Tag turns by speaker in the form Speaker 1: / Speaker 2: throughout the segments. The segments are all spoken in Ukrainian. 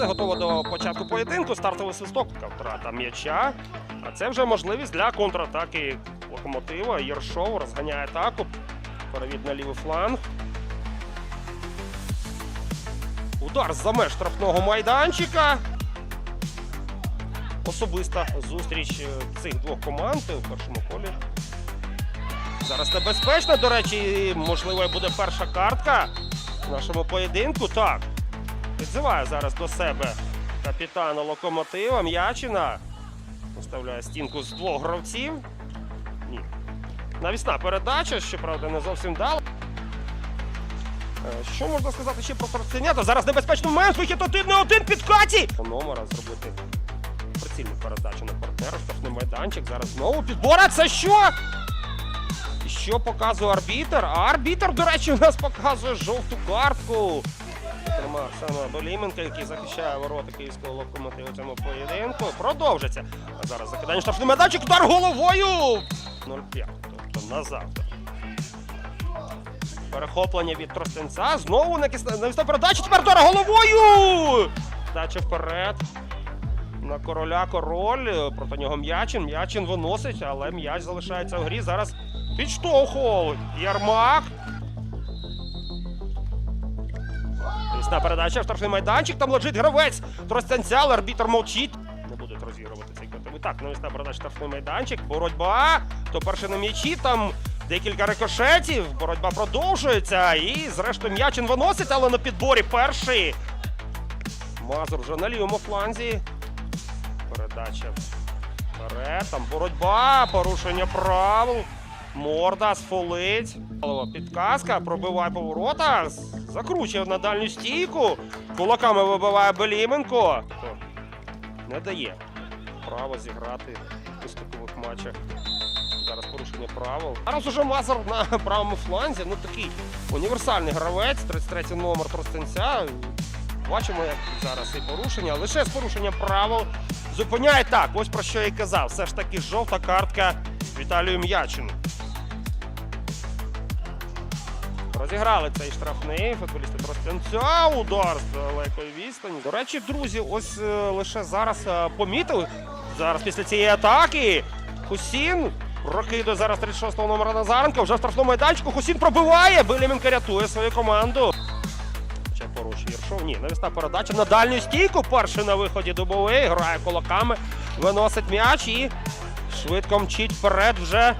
Speaker 1: все готово до початку поєдинку. Стартовий свисток, втрата м'яча. А це вже можливість для контратаки локомотива. Єршов розганяє атаку. Перевід на лівий фланг. Удар за меж штрафного майданчика. Особиста зустріч е, цих двох команд у першому колі. Зараз небезпечно, до речі, можливо, буде перша картка в нашому поєдинку. Так, підзиває зараз до себе капітана локомотива М'ячина. Поставляє стінку з двох гравців. Ні. Навісна передача, щоправда, не зовсім дала. Е, Що можна сказати ще про торценята? Зараз небезпечний момент, вихід один на один під Каті! Номера зробити прицільну передачу на партнера, штрафний майданчик. Зараз знову підбора. Це що? І Що показує арбітер? А арбітер, до речі, у нас показує жовту картку. Зокрема, саме Доліменко, який захищає ворота київського локомотиву у цьому поєдинку. Продовжиться. А зараз закидання штрафний майданчик, удар головою! 0-5, тобто на завтра. Перехоплення від Тростенця. Знову навісна передача. Тепер удар головою! Дача вперед. На короля король. Проти нього м'ячин. М'ячин виносить, але м'яч залишається в грі. Зараз підштовхував Ярмак. Навісна передача, штрафний майданчик. Там лежить гравець. Тростянця, але арбітр мовчить. Не будуть розігрувати цей котовий. Так, навісна передача, штрафний майданчик. Боротьба. Хто перший на м'ячі, там декілька рикошетів. Боротьба продовжується. І, зрештою, м'ячин виносить, але на підборі перший. Мазур вже на лівому фланзі. Передача вперед. Там боротьба, порушення правил. Морда сфолить. Підказка, пробиває по воротах. Закручує на дальню стійку. Кулаками вибиває Беліменко. Не дає право зіграти у стикових матчах. Зараз порушення правил. Зараз уже Мазур на правому фланзі. Ну такий універсальний гравець, 33 номер Тростенця. Бачимо, як зараз і порушення, лише з порушенням правил. Зупиняє так, ось про що я і казав. Все ж таки жовта картка Віталію М'ячину. Розіграли цей штрафний. Футболісти Тростянця. Удар з далекої відстані. До речі, друзі, ось е, лише зараз е, помітив. Зараз після цієї атаки Хусін прокидує зараз 36-го номера Назаренка. Вже в штрафному майданчику. Хусін пробиває. Беліменко рятує свою команду. Ще поруч Єршов. Ні, навісна передача на дальню стійку. Перший на виході дубовий. Грає кулаками, виносить м'яч і швидко мчить вперед вже.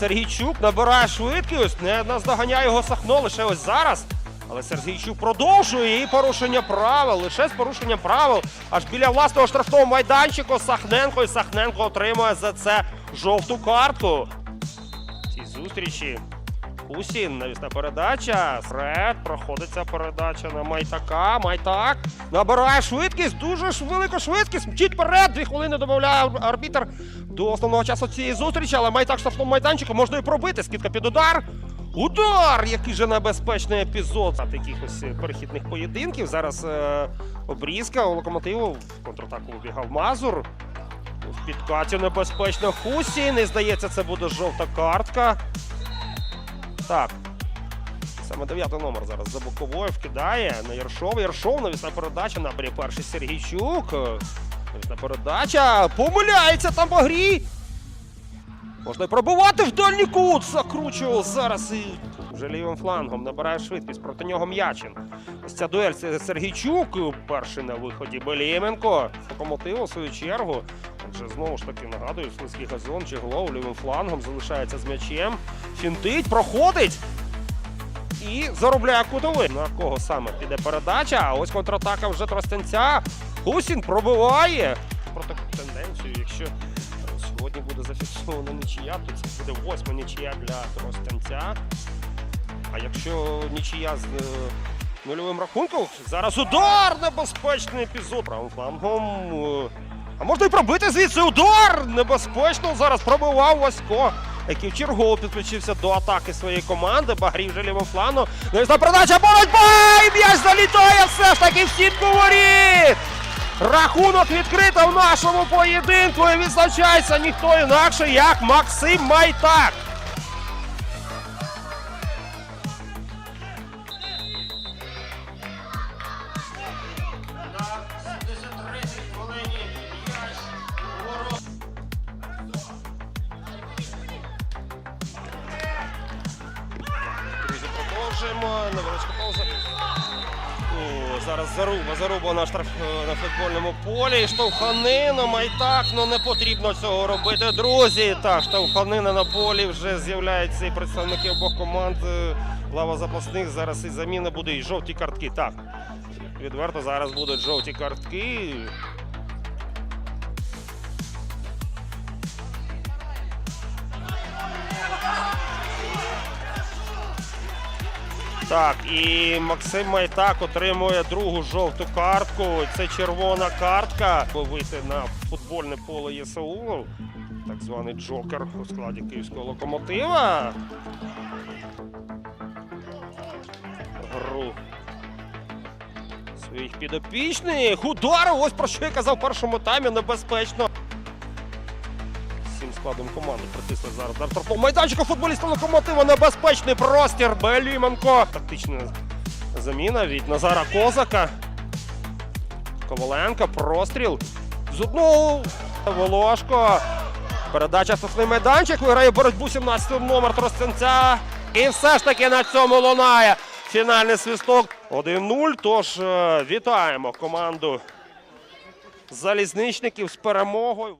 Speaker 1: Сергійчук набирає швидкість, не наздоганяє його Сахно лише ось зараз. Але Сергійчук продовжує і порушення правил, лише з порушенням правил. Аж біля власного штрафного майданчику Сахненко і Сахненко отримує за це жовту картку. Ці зустрічі Усін, навісна передача. Фред, проходиться передача на Майтака. Майтак набирає швидкість, дуже ж велика швидкість. Мчить вперед. Дві хвилини додає арбітр до основного часу цієї зустрічі, але Майтак в штрафному майданчику можна і пробити. Скидка під удар. Удар! Який же небезпечний епізод за таких ось е, перехідних поєдинків. Зараз е, обрізка у локомотиву в контратаку вибігав Мазур. В підкаті небезпечно Хусін. І здається, це буде жовта картка. Так. Саме дев'ятий номер зараз за боковою вкидає на Яршов. Яршов навісна передача. Набері перший Сергійчук. Навісна передача. Помиляється там по грі. Можна пробувати в дальній кут. Закручував зараз і вже лівим флангом набирає швидкість. Проти нього М'ячин. Ось ця дуель Сергійчук. Перший на виході Беліменко. Локомотив у свою чергу. Отже, знову ж таки нагадую, слизький газон чи лівим флангом залишається з м'ячем. Фінтить, проходить. І заробляє кутовий. На кого саме піде передача? А ось контратака вже Тростянця. Гусін пробиває. Про таку тенденцію, якщо е, сьогодні буде зафіксована нічия, то це буде восьма нічия для Тростянця. А якщо нічия з е, нульовим рахунком, зараз удар! Небезпечний епізод. Правим флангом. А можна і пробити звідси удар! Небезпечно зараз пробивав Васько, який вчергово підключився до атаки своєї команди. Багрів вже лівим фланом. Навісна передача боротьба! І м'яч залітає все ж таки в сітку воріт! Рахунок відкрито в нашому поєдинку і відзначається ніхто інакше, як Максим Майтак. Продовжуємо. Невеличка пауза. О, зараз заруба, заруба на штраф е, на футбольному полі. Штовханина, майтак, ну не потрібно цього робити, друзі. Так, штовханина на полі вже з'являються і представники обох команд. Е, Лава запасних. Зараз і заміна буде, і жовті картки. Так, відверто зараз будуть жовті картки. Так, і Максим Майтак отримує другу жовту картку. Це червона картка. Вийти на футбольне поле ЄСУ. Так званий Джокер у складі київського локомотива. Гру своїх підопічних. Удар! Ось про що я казав в першому таймі. Небезпечно. Складом команди притисли зараз до штрафного майданчика футболіста локомотива. Небезпечний простір. Беліменко. Тактична заміна від Назара Козака. Коваленко. Простріл. З одного Волошко. Передача штрафний майданчик. Виграє боротьбу 17 номер Тростянця. І все ж таки на цьому лунає фінальний свисток 1-0. Тож е, вітаємо команду залізничників з перемогою.